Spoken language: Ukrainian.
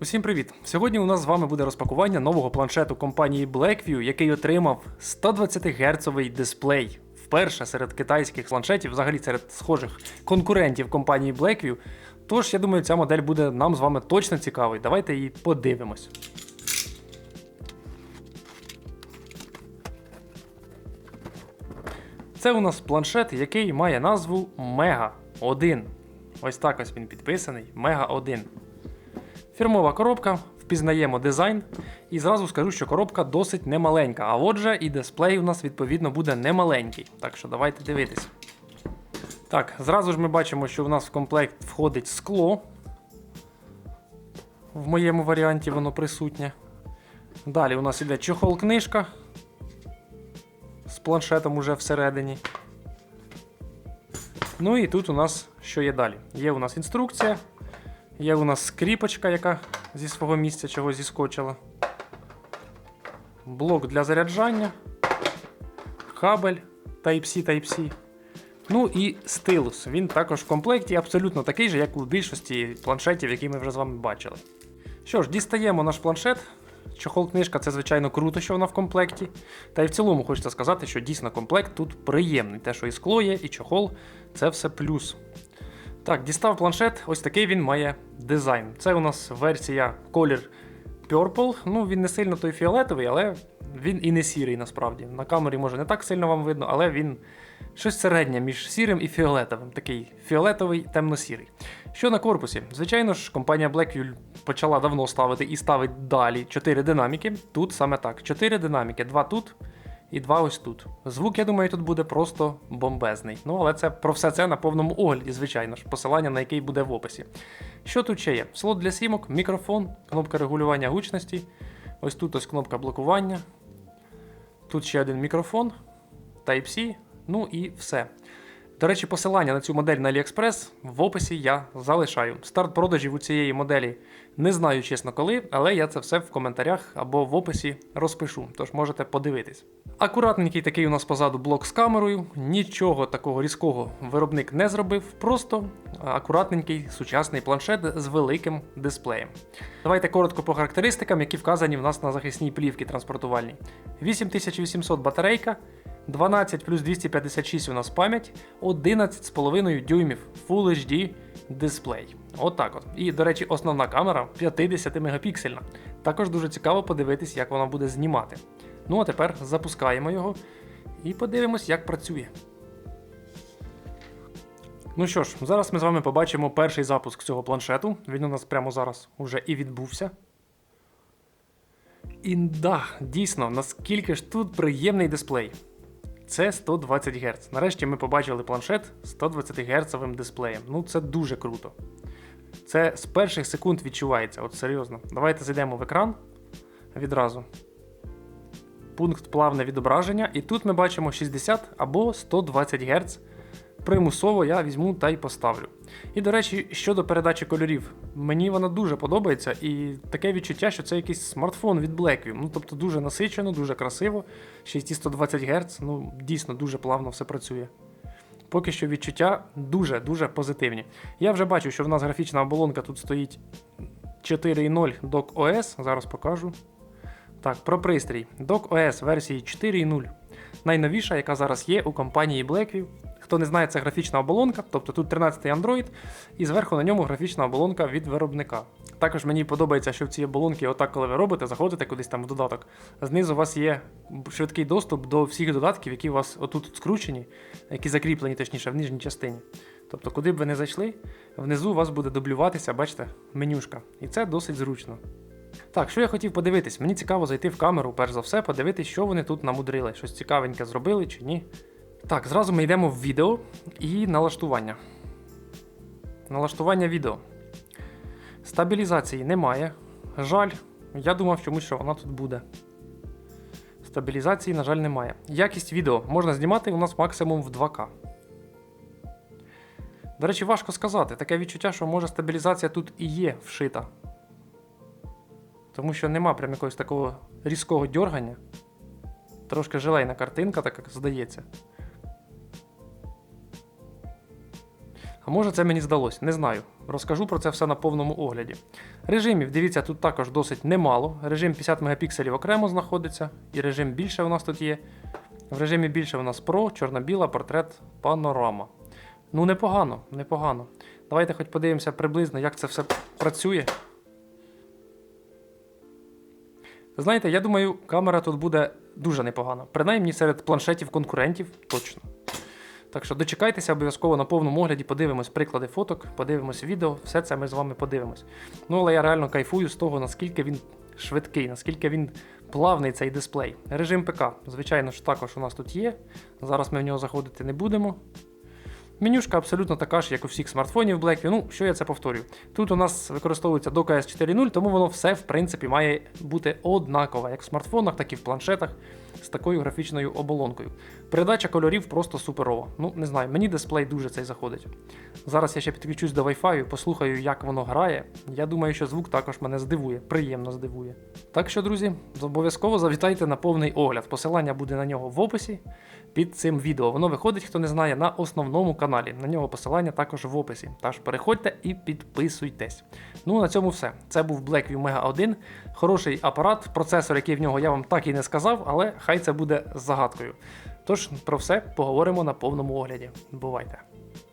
Усім привіт! Сьогодні у нас з вами буде розпакування нового планшету компанії Blackview, який отримав 120 Гц дисплей. Вперше серед китайських планшетів, взагалі серед схожих конкурентів компанії Blackview. Тож, я думаю, ця модель буде нам з вами точно цікавою. Давайте її подивимось. Це у нас планшет, який має назву Mega 1. Ось так ось він підписаний Mega 1. Фірмова коробка, впізнаємо дизайн. І зразу скажу, що коробка досить немаленька. А отже, і дисплей у нас відповідно буде немаленький. Так що давайте дивитись. Так, зразу ж ми бачимо, що у нас в комплект входить скло. В моєму варіанті воно присутнє. Далі у нас іде чохол-книжка з планшетом уже всередині. Ну і тут у нас що є далі? Є у нас інструкція, є у нас скріпочка, яка зі свого місця чогось зіскочила. Блок для заряджання, кабель Type-C, Type-C. Ну і стилус. Він також в комплекті абсолютно такий же, як у більшості планшетів, які ми вже з вами бачили. Що ж, дістаємо наш планшет. Чохол книжка це, звичайно, круто, що вона в комплекті. Та й в цілому хочеться сказати, що дійсно комплект тут приємний. Те, що і скло є, і чохол це все плюс. Так, дістав планшет, ось такий він має дизайн. Це у нас версія колір Purple. Ну, він не сильно той фіолетовий, але він і не сірий насправді. На камері може не так сильно вам видно, але він щось середнє між сірим і фіолетовим. Такий фіолетовий, темно-сірий. Що на корпусі? Звичайно ж, компанія Blackview почала давно ставити і ставить далі 4 динаміки. Тут саме так: 4 динаміки, 2 тут і два ось тут. Звук, я думаю, тут буде просто бомбезний. Ну, але це про все це на повному огляді, звичайно ж, посилання на який буде в описі. Що тут ще є? Слот для сімок, мікрофон, кнопка регулювання гучності. Ось тут ось кнопка блокування. Тут ще один мікрофон, Type-C, ну і все. До речі, посилання на цю модель на AliExpress в описі я залишаю. Старт продажів у цієї моделі не знаю, чесно коли, але я це все в коментарях або в описі розпишу, тож можете подивитись. Акуратненький такий у нас позаду блок з камерою, нічого такого різкого виробник не зробив, просто акуратненький сучасний планшет з великим дисплеєм. Давайте коротко по характеристикам, які вказані в нас на захисній плівці транспортувальній. 8800 батарейка. 12 плюс 256 у нас пам'ять, 11,5 дюймів Full HD дисплей. Отак от, І, до речі, основна камера 50 мегапіксельна. Також дуже цікаво подивитись, як вона буде знімати. Ну а тепер запускаємо його і подивимось, як працює. Ну що ж, зараз ми з вами побачимо перший запуск цього планшету. Він у нас прямо зараз уже і відбувся. І да, дійсно, наскільки ж тут приємний дисплей. Це 120 Гц. Нарешті ми побачили планшет з 120 Гц дисплеєм. Ну це дуже круто. Це з перших секунд відчувається, от серйозно. Давайте зайдемо в екран відразу. Пункт плавне відображення, і тут ми бачимо 60 або 120 Гц. Примусово я візьму та й поставлю. І, до речі, щодо передачі кольорів, мені вона дуже подобається, і таке відчуття, що це якийсь смартфон від Blackview. Ну, тобто дуже насичено, дуже красиво. Ще й ті 120 Гц, ну дійсно дуже плавно все працює. Поки що відчуття дуже-дуже позитивні. Я вже бачу, що в нас графічна оболонка тут стоїть 4.0 Dock OS, зараз покажу. Так, про пристрій. Dock OS версії 4.0. Найновіша, яка зараз є у компанії Blackview. Хто не знає, це графічна оболонка, тобто тут 13-й Android, і зверху на ньому графічна оболонка від виробника. Також мені подобається, що в ці оболонки, отак, коли ви робите, заходите кудись там в додаток. Знизу у вас є швидкий доступ до всіх додатків, які у вас отут скручені, які закріплені, точніше, в нижній частині. Тобто, куди б ви не зайшли, внизу у вас буде дублюватися, бачите, менюшка. І це досить зручно. Так, що я хотів подивитись? Мені цікаво зайти в камеру, перш за все, подивитись, що вони тут намудрили. Щось цікавеньке зробили чи ні. Так, зразу ми йдемо в відео і налаштування. Налаштування відео. Стабілізації немає. Жаль, я думав чомусь, що вона тут буде. Стабілізації, на жаль, немає. Якість відео можна знімати у нас максимум в 2К. До речі, важко сказати. Таке відчуття, що може стабілізація тут і є вшита. Тому що нема прям якогось такого різкого дьоргання. Трошки желейна картинка, так як здається. А може це мені здалось, не знаю. Розкажу про це все на повному огляді. Режимів, дивіться, тут також досить немало. Режим 50 мегапікселів окремо знаходиться, і режим більше у нас тут є. В режимі більше у нас Pro, чорно-біла, портрет, панорама. Ну, непогано, непогано. Давайте хоч подивимося приблизно, як це все працює. Знаєте, я думаю, камера тут буде дуже непогана. Принаймні серед планшетів конкурентів точно. Так що дочекайтеся обов'язково на повному огляді, подивимось приклади фоток, подивимось відео, все це ми з вами подивимось. Ну, але я реально кайфую з того, наскільки він швидкий, наскільки він плавний цей дисплей. Режим ПК, звичайно ж, також у нас тут є. Зараз ми в нього заходити не будемо. Менюшка абсолютно така ж, як у всіх смартфонів Blackview. Ну, що я це повторюю? Тут у нас використовується Dock OS 4.0, тому воно все, в принципі, має бути однакове, як в смартфонах, так і в планшетах з такою графічною оболонкою. Передача кольорів просто суперова. Ну, не знаю, мені дисплей дуже цей заходить. Зараз я ще підключусь до Wi-Fi, послухаю, як воно грає. Я думаю, що звук також мене здивує, приємно здивує. Так що, друзі, обов'язково завітайте на повний огляд. Посилання буде на нього в описі під цим відео. Воно виходить, хто не знає, на основному каналі. На нього посилання також в описі. Тож переходьте і підписуйтесь. Ну, на цьому все. Це був Blackview Mega 1. Хороший апарат, процесор, який в нього я вам так і не сказав, але хай це буде загадкою. Тож про все поговоримо на повному огляді. Бувайте!